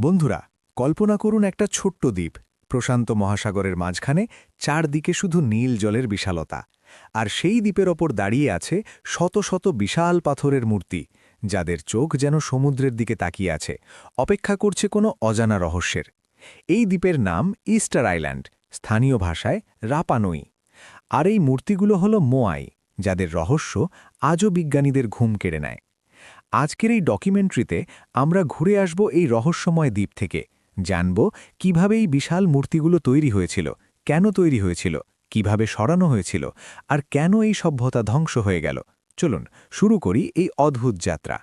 বন্ধুরা, কল্পনা করুন একটা ছোট্ট দ্বীপ, প্রশান্ত মহাসাগরের মাঝখানে চারদিকে শুধু নীল জলের বিশালতা, আর সেই দ্বীপের ওপর দাঁড়িয়ে আছে শত শত বিশাল পাথরের মূর্তি, যাদের চোখ যেন সমুদ্রের দিকে তাকিয়ে আছে, অপেক্ষা করছে কোনো অজানা রহস্যের। এই দ্বীপের নাম ইস্টার আইল্যান্ড, স্থানীয় ভাষায় রাপানই, আর এই মূর্তিগুলো হল মোয়াই, যাদের রহস্য আজও বিজ্ঞানীদের ঘুম কেড়ে নেয়। আজকের এই ডকুমেন্টারিতে আমরা ঘুরে আসব এই রহস্যময় দ্বীপ থেকে। জানব কীভাবে এই বিশাল মূর্তিগুলো তৈরি হয়েছিল, কেন তৈরি হয়েছিল, কীভাবে সরানো হয়েছিল, আর কেন এই সভ্যতা ধ্বংস হয়ে গেল। চলুন, শুরু করি এই অদ্ভুত যাত্রা।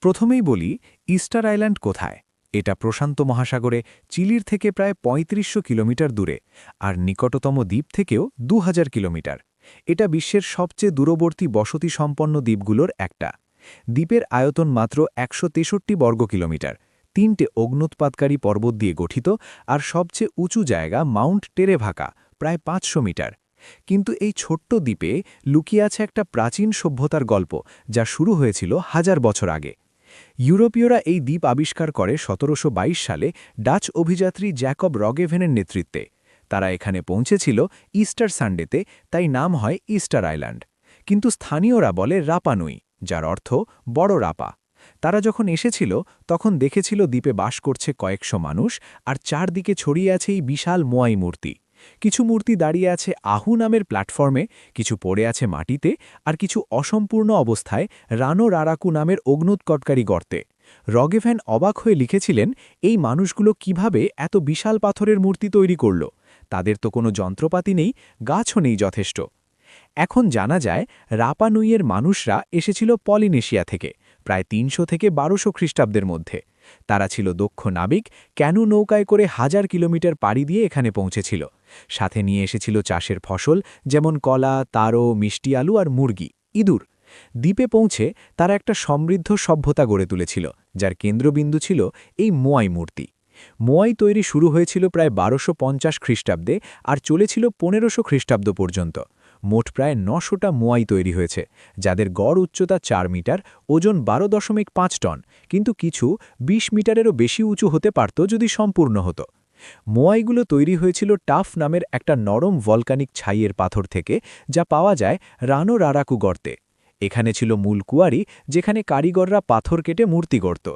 প্রথমেই বলি ইস্টার আইল্যান্ড কোথায়? এটা প্রশান্ত মহাসাগরে, চিলির থেকে প্রায় ৩৫০০ কিলোমিটার দূরে, আর নিকটতম দ্বীপ থেকেও দু হাজার কিলোমিটার। এটা বিশ্বের সবচেয়ে দূরবর্তী বসতি সম্পন্ন দ্বীপগুলোর একটা। দ্বীপের আয়তন মাত্র একশো তেষট্টি বর্গ কিলোমিটার। তিনটে অগ্নুৎপাতকারী পর্বত দিয়ে গঠিত আর সবচেয়ে উঁচু জায়গা মাউন্ট টেরেভাকা, প্রায় পাঁচশো মিটার। কিন্তু এই ছোট্ট দ্বীপে লুকিয়ে আছে একটা প্রাচীন সভ্যতার গল্প যা শুরু হয়েছিল হাজার বছর আগে। ইউরোপীয়রা এই দ্বীপ আবিষ্কার করে সতেরোশো বাইশ সালে ডাচ অভিযাত্রী জ্যাকব রগেভেনের নেতৃত্বে। তারা এখানে পৌঁছেছিল ইস্টার সানডেতে, তাই নাম হয় ইস্টার আইল্যান্ড। কিন্তু স্থানীয়রা বলে রাপানুই। যার অর্থ বড় রাপা। তারা যখন এসেছিল, তখন দেখেছিল দ্বীপে বাস করছে কয়েকশো মানুষ, আর চারদিকে ছড়িয়ে আছে এই বিশাল মোয়াই মূর্তি। কিছু মূর্তি দাঁড়িয়ে আছে আহু নামের প্ল্যাটফর্মে, কিছু পড়ে আছে মাটিতে, আর কিছু অসম্পূর্ণ অবস্থায় রানো রারাকু নামের অগ্নুৎকটকারী গর্তে। রগেভ্যান অবাক হয়ে লিখেছিলেন, এই মানুষগুলো কীভাবে এত বিশাল পাথরের মূর্তি তৈরি করল? তাদের তো কোনো যন্ত্রপাতি নেই, গাছও নেই যথেষ্ট। এখন জানা যায় রাপানুইয়ের মানুষরা এসেছিল পলিনেশিয়া থেকে, প্রায় তিনশো থেকে বারোশো খ্রিস্টাব্দের মধ্যে। তারা ছিল দক্ষ নাবিক ক্যানু নৌকায় করে হাজার কিলোমিটার পাড়ি দিয়ে এখানে পৌঁছেছিল। সাথে নিয়ে এসেছিল চাষের ফসল, যেমন কলা তারো মিষ্টি আলু আর মুরগি। ইঁদুর। দ্বীপে পৌঁছে তারা একটা সমৃদ্ধ সভ্যতা গড়ে তুলেছিল, যার কেন্দ্রবিন্দু ছিল এই মোয়াই মূর্তি। মোয়াই তৈরি শুরু হয়েছিল প্রায় বারোশো পঞ্চাশ খ্রিস্টাব্দে আর চলেছিল পনেরোশো খ্রিস্টাব্দ পর্যন্ত। মোট প্রায় নশোটা মোয়াই তৈরি হয়েছে, যাদের গড় উচ্চতা চার মিটার, ওজন বারো দশমিক পাঁচ টন, কিন্তু কিছু ২০ মিটারেরও বেশি উঁচু হতে পারত যদি সম্পূর্ণ হতো। মোয়াইগুলো তৈরি হয়েছিল টাফ নামের একটা নরম ভলকানিক ছাইয়ের পাথর থেকে, যা পাওয়া যায় রানো রারাকু গর্তে। এখানে ছিল মূল কুয়ারি, যেখানে কারিগররা পাথর কেটে মূর্তি গড়ত।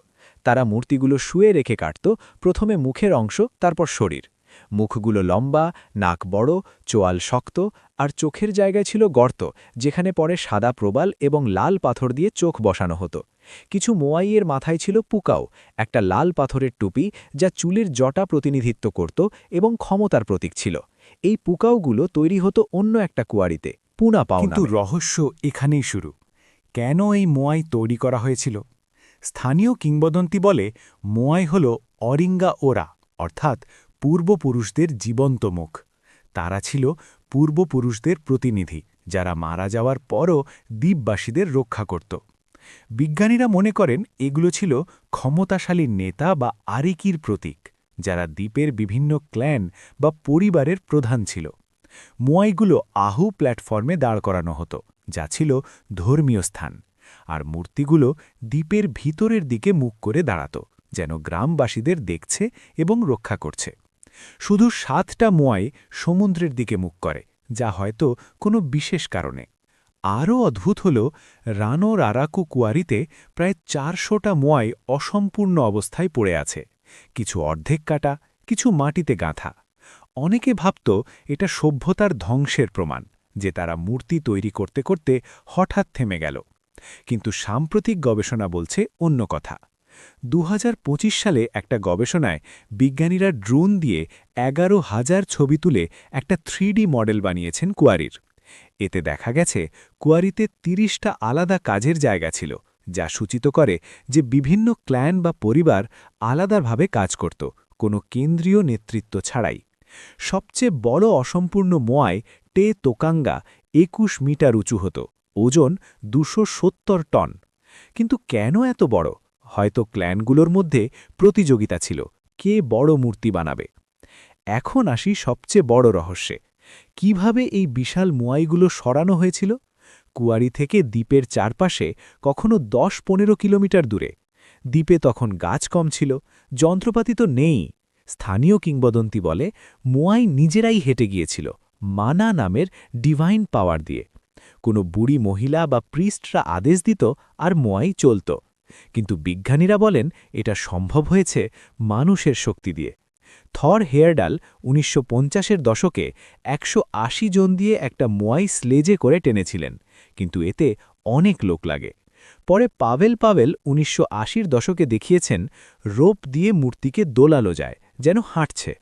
তারা মূর্তিগুলো শুয়ে রেখে কাটত, প্রথমে মুখের অংশ, তারপর শরীর। মুখগুলো লম্বা নাক বড় চোয়াল শক্ত আর চোখের জায়গায় ছিল গর্ত যেখানে পরে সাদা প্রবাল এবং লাল পাথর দিয়ে চোখ বসানো হতো। কিছু মোয়াইয়ের মাথায় ছিল পুকাও একটা লাল পাথরের টুপি যা চুলের জটা প্রতিনিধিত্ব করত এবং ক্ষমতার প্রতীক ছিল। এই পুকাওগুলো তৈরি হতো অন্য একটা কুয়ারিতে পুনা পাও কিন্তু রহস্য এখানেই শুরু। কেন এই মোয়াই তৈরি করা হয়েছিল? স্থানীয় কিংবদন্তি বলে মোয়াই হল অরিঙ্গা ওরা অর্থাৎ পূর্বপুরুষদের জীবন্ত মুখ। তারা ছিল পূর্বপুরুষদের প্রতিনিধি, যারা মারা যাওয়ার পরও দ্বীপবাসীদের রক্ষা করত। বিজ্ঞানীরা মনে করেন এগুলো ছিল ক্ষমতাশালী নেতা বা আরিকির প্রতীক, যারা দ্বীপের বিভিন্ন ক্ল্যান বা পরিবারের প্রধান ছিল। মোয়াইগুলো আহু প্ল্যাটফর্মে দাঁড় করানো হতো, যা ছিল ধর্মীয় স্থান, আর মূর্তিগুলো দ্বীপের ভিতরের দিকে মুখ করে দাঁড়াত, যেন গ্রামবাসীদের দেখছে এবং রক্ষা করছে। শুধু সাতটা মোয়াই সমুদ্রের দিকে মুখ করে, যা হয়তো কোনো বিশেষ কারণে। আরও অদ্ভুত হল, রানো রারাকু কুয়ারিতে প্রায় চারশোটা মোয়াই অসম্পূর্ণ অবস্থায় পড়ে আছে। কিছু অর্ধেক কাটা, কিছু মাটিতে গাঁথা। অনেকে ভাবত এটা সভ্যতার ধ্বংসের প্রমাণ, যে তারা মূর্তি তৈরি করতে করতে হঠাৎ থেমে গেল। কিন্তু সাম্প্রতিক গবেষণা বলছে অন্য কথা। দু হাজার পঁচিশ সালে একটা গবেষণায় বিজ্ঞানীরা ড্রোন দিয়ে এগারো হাজার ছবি তুলে একটা থ্রিডি মডেল বানিয়েছেন কুয়ারির। এতে দেখা গেছে, কুয়ারিতে তিরিশটা আলাদা কাজের জায়গা ছিল, যা সূচিত করে যে বিভিন্ন ক্ল্যান বা পরিবার আলাদাভাবে কাজ করত, কোনো কেন্দ্রীয় নেতৃত্ব ছাড়াই। সবচেয়ে বড় অসম্পূর্ণ মোয়ায় টে তোকাঙ্গা একুশ মিটার উঁচু হতো, ওজন দুশো টন। কিন্তু কেন এত বড়? হয়তো ক্ল্যানগুলোর মধ্যে প্রতিযোগিতা ছিল, কে বড় মূর্তি বানাবে। এখন আসি সবচেয়ে বড় রহস্যে। কীভাবে এই বিশাল মুয়াইগুলো সরানো হয়েছিল? কুয়ারি থেকে দ্বীপের চারপাশে কখনো দশ পনেরো কিলোমিটার দূরে। দ্বীপে তখন গাছ কম ছিল, যন্ত্রপাতি তো নেই। স্থানীয় কিংবদন্তি বলে, মোয়াই নিজেরাই হেঁটে গিয়েছিল, মানা নামের ডিভাইন পাওয়ার দিয়ে। কোনো বুড়ি মহিলা বা প্রিস্টরা আদেশ দিত, আর মোয়াই চলত। কিন্তু বিজ্ঞানীরা বলেন এটা সম্ভব হয়েছে মানুষের শক্তি দিয়ে। থর হেয়ারডাল উনিশশো পঞ্চাশের দশকে একশো আশি জন দিয়ে একটা মোয়াই স্লেজে করে টেনেছিলেন, কিন্তু এতে অনেক লোক লাগে। পরে পাভেল পাভেল উনিশশো দশকে দেখিয়েছেন, রোপ দিয়ে মূর্তিকে দোলালো যায়, যেন হাঁটছে।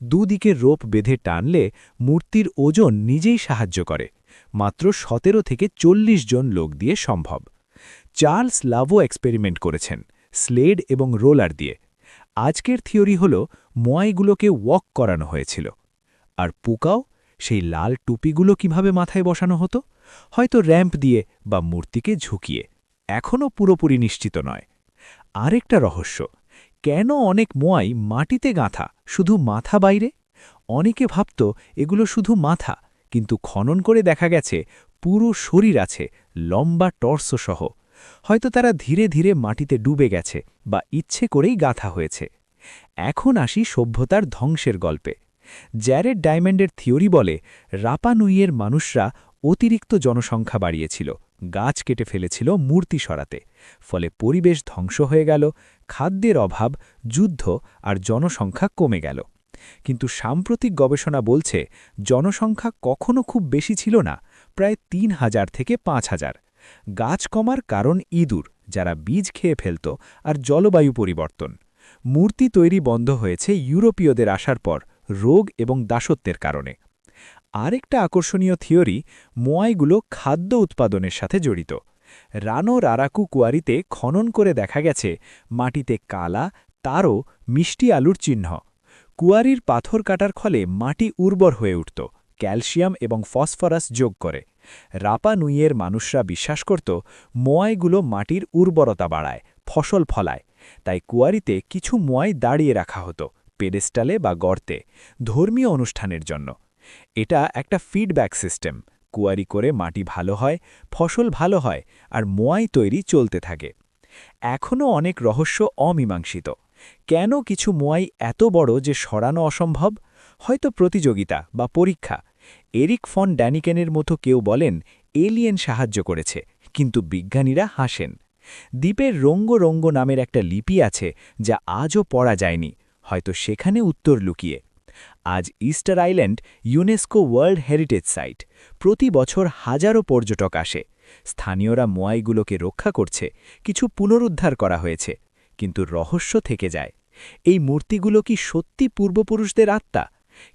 দুদিকে রোপ বেঁধে টানলে মূর্তির ওজন নিজেই সাহায্য করে, মাত্র সতেরো থেকে চল্লিশ জন লোক দিয়ে সম্ভব। চার্লস লাভো এক্সপেরিমেন্ট করেছেন, স্লেড এবং রোলার দিয়ে। আজকের থিওরি হল, মোয়াইগুলোকে ওয়াক করানো হয়েছিল। আর পুকাও, সেই লাল টুপিগুলো কীভাবে মাথায় বসানো হতো? হয়তো র্যাম্প দিয়ে বা মূর্তিকে ঝুঁকিয়ে। এখনও পুরোপুরি নিশ্চিত নয়। আরেকটা রহস্য, কেন অনেক মোয়াই মাটিতে গাঁথা, শুধু মাথা বাইরে? অনেকে ভাবত এগুলো শুধু মাথা, কিন্তু খনন করে দেখা গেছে পুরো শরীর আছে, লম্বা টর্সো সহ হয়তো তারা ধীরে ধীরে মাটিতে ডুবে গেছে বা ইচ্ছে করেই গাথা হয়েছে। এখন আসি সভ্যতার ধ্বংসের গল্পে। জ্যারেড ডায়মন্ডের থিওরি বলে, রাপানুইয়ের মানুষরা অতিরিক্ত জনসংখ্যা বাড়িয়েছিল, গাছ কেটে ফেলেছিল মূর্তি সরাতে। ফলে পরিবেশ ধ্বংস হয়ে গেল, খাদ্যের অভাব, যুদ্ধ আর জনসংখ্যা কমে গেল। কিন্তু সাম্প্রতিক গবেষণা বলছে, জনসংখ্যা কখনো খুব বেশি ছিল না, প্রায় তিন হাজার থেকে পাঁচ হাজার। গাছ কমার কারণ ইঁদুর, যারা বীজ খেয়ে ফেলত আর জলবায়ু পরিবর্তন। মূর্তি তৈরি বন্ধ হয়েছে ইউরোপীয়দের আসার পর, রোগ এবং দাসত্বের কারণে। আরেকটা আকর্ষণীয় থিওরি, মোয়াইগুলো খাদ্য উৎপাদনের সাথে জড়িত। রানো রারাকু কুয়ারিতে খনন করে দেখা গেছে, মাটিতে কালা, তারও মিষ্টি আলুর চিহ্ন। কুয়ারির পাথর কাটার ফলে মাটি উর্বর হয়ে উঠত, ক্যালসিয়াম এবং ফসফরাস যোগ করে। রাপা নুইয়ের মানুষরা বিশ্বাস করত, মোয়াইগুলো মাটির উর্বরতা বাড়ায়, ফসল ফলায়। তাই কুয়ারিতে কিছু মোয়াই দাঁড়িয়ে রাখা হতো, পেডেস্টালে বা গর্তে, ধর্মীয় অনুষ্ঠানের জন্য। এটা একটা ফিডব্যাক সিস্টেম। কুয়ারি করে মাটি ভালো হয়, ফসল ভালো হয়, আর মোয়াই তৈরি চলতে থাকে। এখনও অনেক রহস্য অমীমাংসিত। কেন কিছু মোয়াই এত বড় যে সরানো অসম্ভব? হয়তো প্রতিযোগিতা বা পরীক্ষা এরিক ফন ড্যানিকেনের মতো কেউ বলেন, এলিয়েন সাহায্য করেছে, কিন্তু বিজ্ঞানীরা হাসেন। দ্বীপের রঙ্গ রঙ্গ নামের একটা লিপি আছে যা আজও পড়া যায়নি, হয়তো সেখানে উত্তর লুকিয়ে। আজ Easter Island UNESCO World Heritage site, প্রতি বছর হাজারো পর্যটক আসে। স্থানীয়রা মোয়াইগুলোকে রক্ষা করছে, কিছু পুনরুদ্ধার করা হয়েছে, কিন্তু রহস্য থেকে যায়। এই মূর্তিগুলো কি সত্যি পূর্বপুরুষদের আত্মা?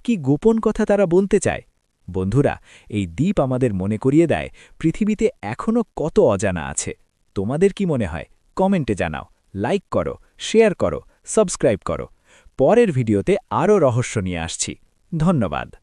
কি গোপন কথা তারা বলতে চায়? বন্ধুরা, এই দ্বীপ আমাদের মনে করিয়ে দেয়, পৃথিবীতে এখনও কত অজানা আছে। তোমাদের কি মনে হয়? কমেন্টে জানাও। লাইক করো, শেয়ার করো, সাবস্ক্রাইব করো। পরের ভিডিওতে আরও রহস্য নিয়ে আসছি। ধন্যবাদ।